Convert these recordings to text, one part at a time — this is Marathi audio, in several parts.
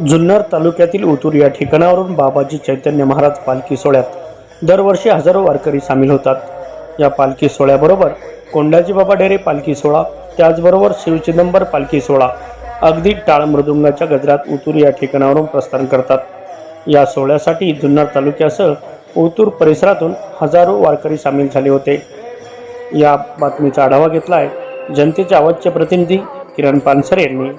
जुन्नर तालुक्यातील उतूर या ठिकाणावरून बाबाजी चैतन्य महाराज पालखी सोहळ्यात दरवर्षी हजारो वारकरी सामील होतात. या पालखी सोहळ्याबरोबर कोंडाजी बाबा डेरे पालखी सोहळा त्याचबरोबर शिवचिदंबर पालखी सोहळा अगदी टाळ मृदुंगाच्या गजरात उतूर या ठिकाणावरून प्रस्थान करतात. या सोहळ्यासाठी जुन्नर तालुक्यासह उतूर परिसरातून हजारो वारकरी सामील झाले होते. या बातमीचा आढावा घेतला आहे जनतेच्या आवाजचे प्रतिनिधी किरण पानसरे यांनी.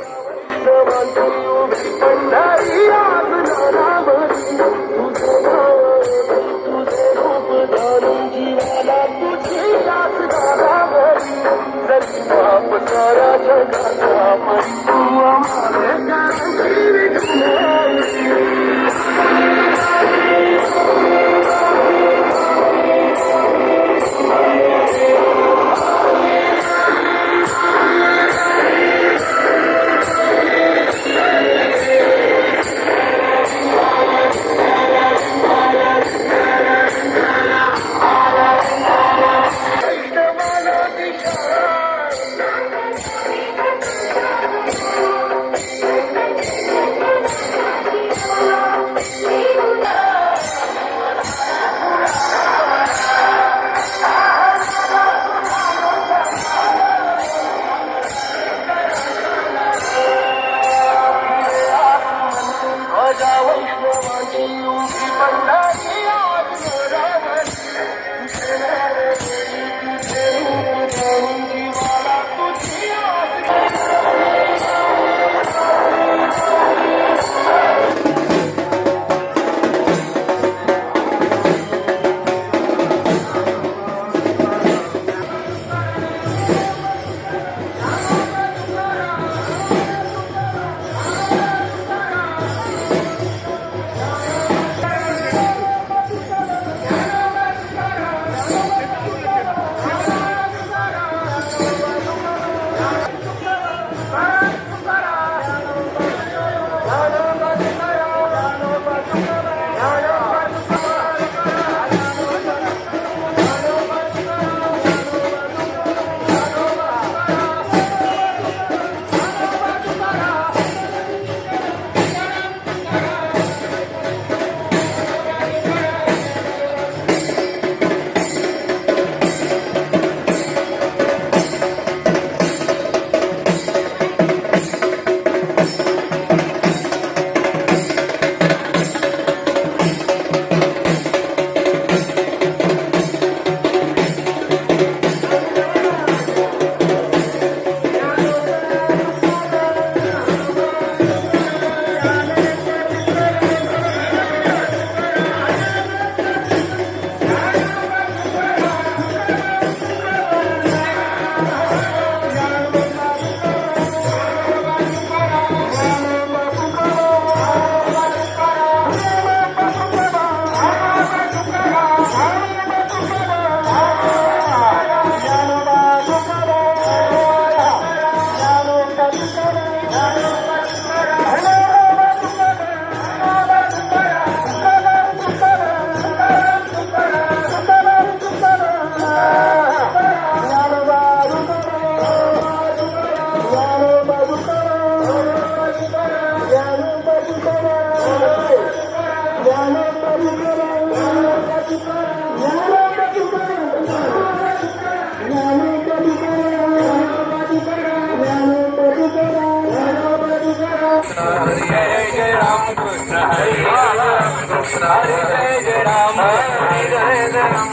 Hare Hare Ram Hare Hare Ram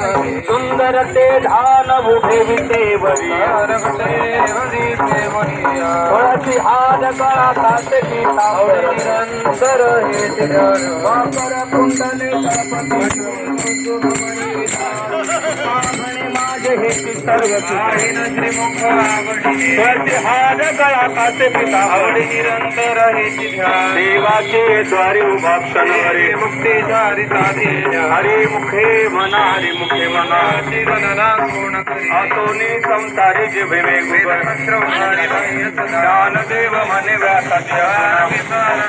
सुंदरते सुंदर नव देवी देविया हरि देविया हर सिह का ते पीता कर हे सर्व तुळशी हात गळा कासे पिता आवडी निरंतर हे देवाचे द्वारे उभा क्षण हरे मुक्ती द्वारे साधे हरे मुखे म्हणा हरे मुखे म्हणा पूर्ण करी आतोनी संसारी जिभे वेग ज्ञानदेव म्हणे व्यासाच्या